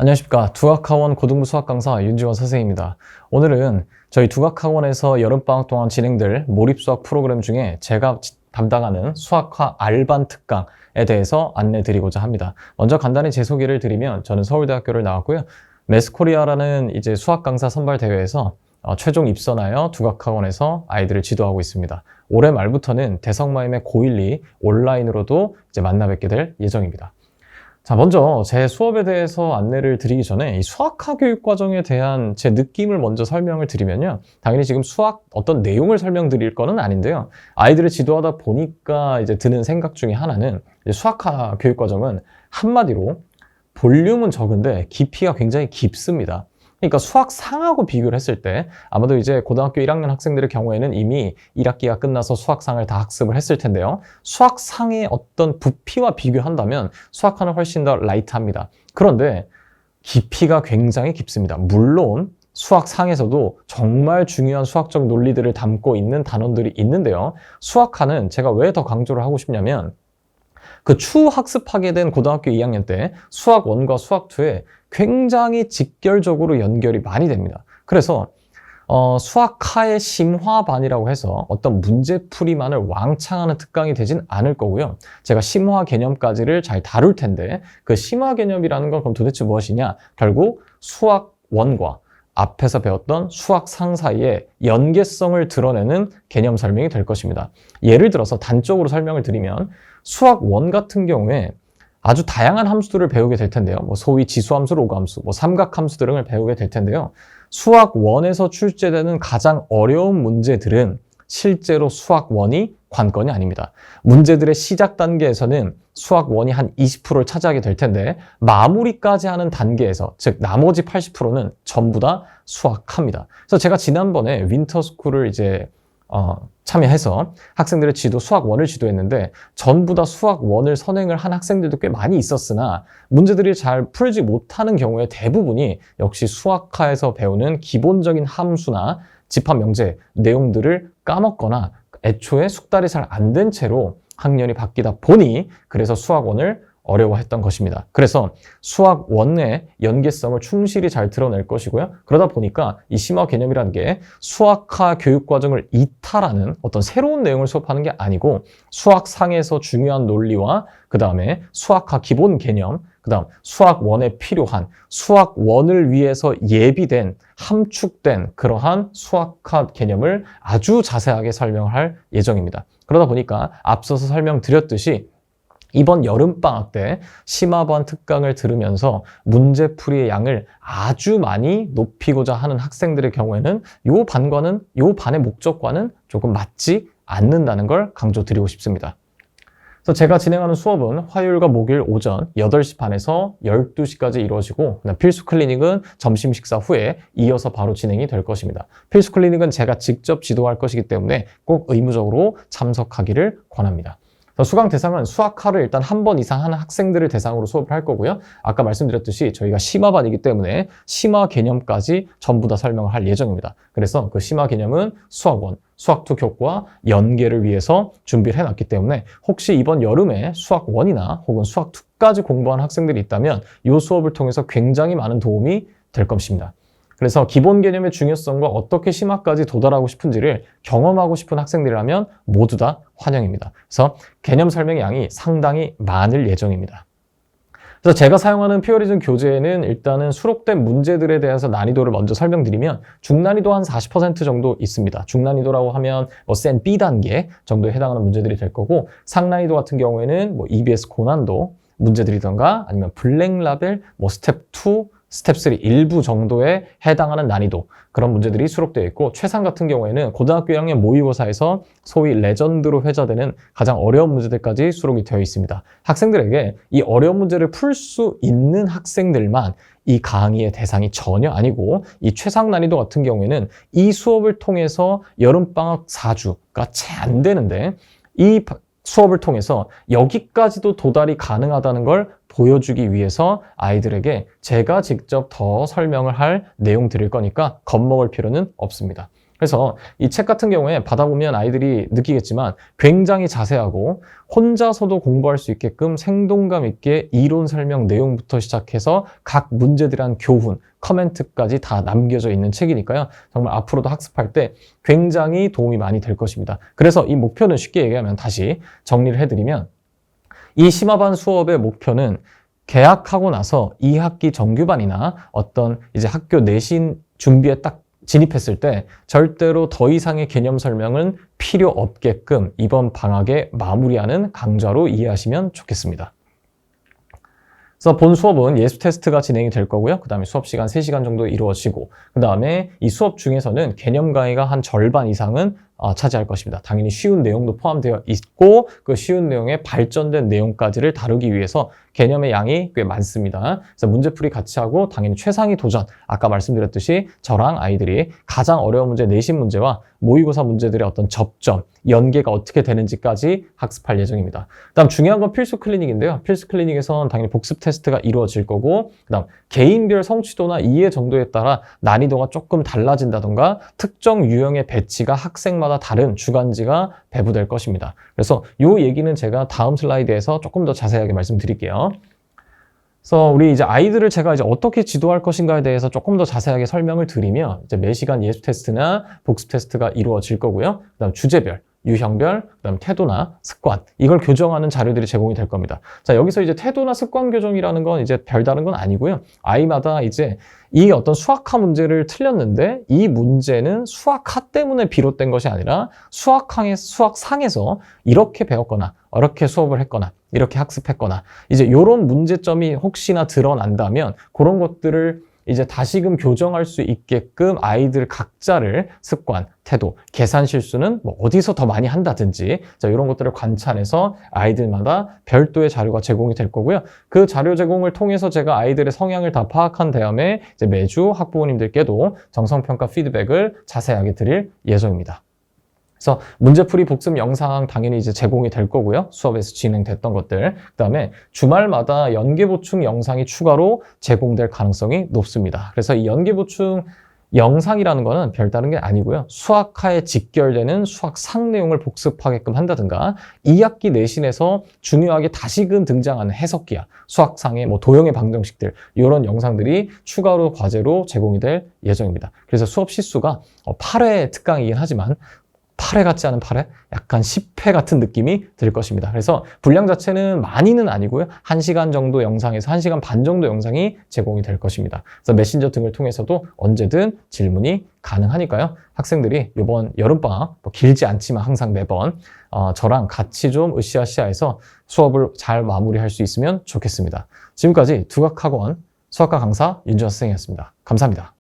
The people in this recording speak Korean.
안녕하십니까. 두학학원 고등부 수학 강사 윤지원 선생입니다. 오늘은 저희 두학학원에서 여름방학 동안 진행될 몰입수학 프로그램 중에 제가 지- 담당하는 수학화 알반 특강에 대해서 안내 드리고자 합니다. 먼저 간단히 제 소개를 드리면 저는 서울대학교를 나왔고요. 메스코리아라는 이제 수학 강사 선발 대회에서 어, 최종 입선하여 두각학원에서 아이들을 지도하고 있습니다. 올해 말부터는 대성마임의 고1리 온라인으로도 이제 만나 뵙게 될 예정입니다. 자, 먼저 제 수업에 대해서 안내를 드리기 전에 이 수학화 교육 과정에 대한 제 느낌을 먼저 설명을 드리면요. 당연히 지금 수학 어떤 내용을 설명드릴 거는 아닌데요. 아이들을 지도하다 보니까 이제 드는 생각 중에 하나는 수학화 교육 과정은 한마디로 볼륨은 적은데 깊이가 굉장히 깊습니다. 그러니까 수학상하고 비교를 했을 때 아마도 이제 고등학교 1학년 학생들의 경우에는 이미 1학기가 끝나서 수학상을 다 학습을 했을 텐데요. 수학상의 어떤 부피와 비교한다면 수학하는 훨씬 더 라이트합니다. 그런데 깊이가 굉장히 깊습니다. 물론 수학상에서도 정말 중요한 수학적 논리들을 담고 있는 단원들이 있는데요. 수학하는 제가 왜 더 강조를 하고 싶냐면 그 추후 학습하게 된 고등학교 2학년 때 수학 1과 수학 2에 굉장히 직결적으로 연결이 많이 됩니다. 그래서 어, 수학하의 심화반이라고 해서 어떤 문제풀이만을 왕창 하는 특강이 되진 않을 거고요. 제가 심화 개념까지를 잘 다룰 텐데 그 심화 개념이라는 건 그럼 도대체 무엇이냐? 결국 수학 1과 앞에서 배웠던 수학상 사이의 연계성을 드러내는 개념 설명이 될 것입니다. 예를 들어서 단적으로 설명을 드리면 수학 1 같은 경우에 아주 다양한 함수들을 배우게 될 텐데요. 뭐 소위 지수함수, 로그함수, 뭐 삼각함수 등을 배우게 될 텐데요. 수학 1에서 출제되는 가장 어려운 문제들은 실제로 수학 1이 관건이 아닙니다. 문제들의 시작 단계에서는 수학 1이 한 20%를 차지하게 될 텐데 마무리까지 하는 단계에서 즉 나머지 80%는 전부 다 수학합니다. 그래서 제가 지난번에 윈터스쿨을 이제 어, 참여해서 학생들의 지도 수학 1을 지도했는데 전부 다 수학 1을 선행을 한 학생들도 꽤 많이 있었으나 문제들이 잘 풀지 못하는 경우에 대부분이 역시 수학화에서 배우는 기본적인 함수나 집합 명제 내용들을 까먹거나 애초에 숙달이 잘 안 된 채로 학년이 바뀌다 보니 그래서 수학 1을 어려워했던 것입니다. 그래서 수학 원의 연계성을 충실히 잘 드러낼 것이고요. 그러다 보니까 이 심화 개념이라는 게 수학화 교육 과정을 이탈하는 어떤 새로운 내용을 수업하는 게 아니고 수학상에서 중요한 논리와 그 다음에 수학화 기본 개념, 그 다음 수학 원에 필요한 수학 원을 위해서 예비된 함축된 그러한 수학화 개념을 아주 자세하게 설명을 할 예정입니다. 그러다 보니까 앞서서 설명드렸듯이 이번 여름방학 때 심화반 특강을 들으면서 문제풀이의 양을 아주 많이 높이고자 하는 학생들의 경우에는 이 반과는, 이 반의 목적과는 조금 맞지 않는다는 걸 강조드리고 싶습니다. 그래서 제가 진행하는 수업은 화요일과 목요일 오전 8시 반에서 12시까지 이루어지고 필수 클리닉은 점심 식사 후에 이어서 바로 진행이 될 것입니다. 필수 클리닉은 제가 직접 지도할 것이기 때문에 꼭 의무적으로 참석하기를 권합니다. 수강 대상은 수학화를 일단 한 번 이상 하는 학생들을 대상으로 수업을 할 거고요. 아까 말씀드렸듯이 저희가 심화반이기 때문에 심화 개념까지 전부 다 설명을 할 예정입니다. 그래서 그 심화 개념은 수학원, 수학2 교과 연계를 위해서 준비를 해놨기 때문에 혹시 이번 여름에 수학1이나 혹은 수학2까지 공부한 학생들이 있다면 이 수업을 통해서 굉장히 많은 도움이 될 것입니다. 그래서 기본 개념의 중요성과 어떻게 심화까지 도달하고 싶은지를 경험하고 싶은 학생들이라면 모두 다 환영입니다. 그래서 개념 설명의 양이 상당히 많을 예정입니다. 그래서 제가 사용하는 피어리즘 교재에는 일단은 수록된 문제들에 대해서 난이도를 먼저 설명드리면 중난이도 한 40% 정도 있습니다. 중난이도라고 하면 뭐센 B단계 정도에 해당하는 문제들이 될 거고 상난이도 같은 경우에는 뭐 EBS 고난도 문제들이던가 아니면 블랙 라벨 뭐 스텝 2 스텝 3 일부 정도에 해당하는 난이도 그런 문제들이 수록되어 있고 최상 같은 경우에는 고등학교 1학년 모의고사에서 소위 레전드로 회자되는 가장 어려운 문제들까지 수록이 되어 있습니다. 학생들에게 이 어려운 문제를 풀 수 있는 학생들만 이 강의의 대상이 전혀 아니고 이 최상 난이도 같은 경우에는 이 수업을 통해서 여름방학 4주가 채 안 되는데 이 수업을 통해서 여기까지도 도달이 가능하다는 걸 보여주기 위해서 아이들에게 제가 직접 더 설명을 할 내용 드릴 거니까 겁먹을 필요는 없습니다. 그래서 이 책 같은 경우에 받아보면 아이들이 느끼겠지만 굉장히 자세하고 혼자서도 공부할 수 있게끔 생동감 있게 이론 설명 내용부터 시작해서 각 문제들에 대한 교훈, 커멘트까지 다 남겨져 있는 책이니까요. 정말 앞으로도 학습할 때 굉장히 도움이 많이 될 것입니다. 그래서 이 목표는 쉽게 얘기하면 다시 정리를 해드리면 이 심화반 수업의 목표는 개학하고 나서 2학기 정규반이나 어떤 이제 학교 내신 준비에 딱 진입했을 때 절대로 더 이상의 개념 설명은 필요 없게끔 이번 방학에 마무리하는 강좌로 이해하시면 좋겠습니다. 그래서 본 수업은 예수 테스트가 진행이 될 거고요. 그 다음에 수업 시간 3시간 정도 이루어지고, 그 다음에 이 수업 중에서는 개념 강의가 한 절반 이상은 어, 차지할 것입니다. 당연히 쉬운 내용도 포함되어 있고 그 쉬운 내용의 발전된 내용까지를 다루기 위해서 개념의 양이 꽤 많습니다. 그래서 문제풀이 같이 하고 당연히 최상위 도전 아까 말씀드렸듯이 저랑 아이들이 가장 어려운 문제 내신 문제와 모의고사 문제들의 어떤 접점, 연계가 어떻게 되는지까지 학습할 예정입니다. 그다음 중요한 건 필수 클리닉인데요. 필수 클리닉에서는 당연히 복습 테스트가 이루어질 거고 그다음 개인별 성취도나 이해 정도에 따라 난이도가 조금 달라진다던가 특정 유형의 배치가 학생마다 다른 주간지가 배부될 것입니다. 그래서 이 얘기는 제가 다음 슬라이드에서 조금 더 자세하게 말씀드릴게요. 그래서 우리 이제 아이들을 제가 이제 어떻게 지도할 것인가에 대해서 조금 더 자세하게 설명을 드리면 이제 매 시간 예습 테스트나 복습 테스트가 이루어질 거고요. 그다음 주제별 유형별, 그다음 태도나 습관 이걸 교정하는 자료들이 제공이 될 겁니다. 자 여기서 이제 태도나 습관 교정이라는 건 이제 별다른 건 아니고요. 아이마다 이제 이 어떤 수학화 문제를 틀렸는데 이 문제는 수학화 때문에 비롯된 것이 아니라 수학항에 수학상에서 이렇게 배웠거나 이렇게 수업을 했거나 이렇게 학습했거나 이제 이런 문제점이 혹시나 드러난다면 그런 것들을 이제 다시금 교정할 수 있게끔 아이들 각자를 습관, 태도, 계산 실수는 뭐 어디서 더 많이 한다든지 자, 이런 것들을 관찰해서 아이들마다 별도의 자료가 제공이 될 거고요. 그 자료 제공을 통해서 제가 아이들의 성향을 다 파악한 다음에 이제 매주 학부모님들께도 정성평가 피드백을 자세하게 드릴 예정입니다. 그래서 문제풀이 복습 영상 당연히 이제 제공이 될 거고요. 수업에서 진행됐던 것들. 그 다음에 주말마다 연계 보충 영상이 추가로 제공될 가능성이 높습니다. 그래서 이 연계 보충 영상이라는 거는 별다른 게 아니고요. 수학화에 직결되는 수학상 내용을 복습하게끔 한다든가 2학기 내신에서 중요하게 다시금 등장하는 해석기야, 수학상의 뭐 도형의 방정식들 이런 영상들이 추가로 과제로 제공이 될 예정입니다. 그래서 수업 시수가 8회 특강이긴 하지만 8회 같지 않은 8회? 약간 10회 같은 느낌이 들 것입니다. 그래서 분량 자체는 많이는 아니고요. 1시간 정도 영상에서 1시간 반 정도 영상이 제공이 될 것입니다. 그래서 메신저 등을 통해서도 언제든 질문이 가능하니까요. 학생들이 이번 여름방학, 뭐 길지 않지만 항상 매번 어, 저랑 같이 좀 으쌰으쌰해서 수업을 잘 마무리할 수 있으면 좋겠습니다. 지금까지 두각학원 수학과 강사 윤주아 선생이었습니다. 감사합니다.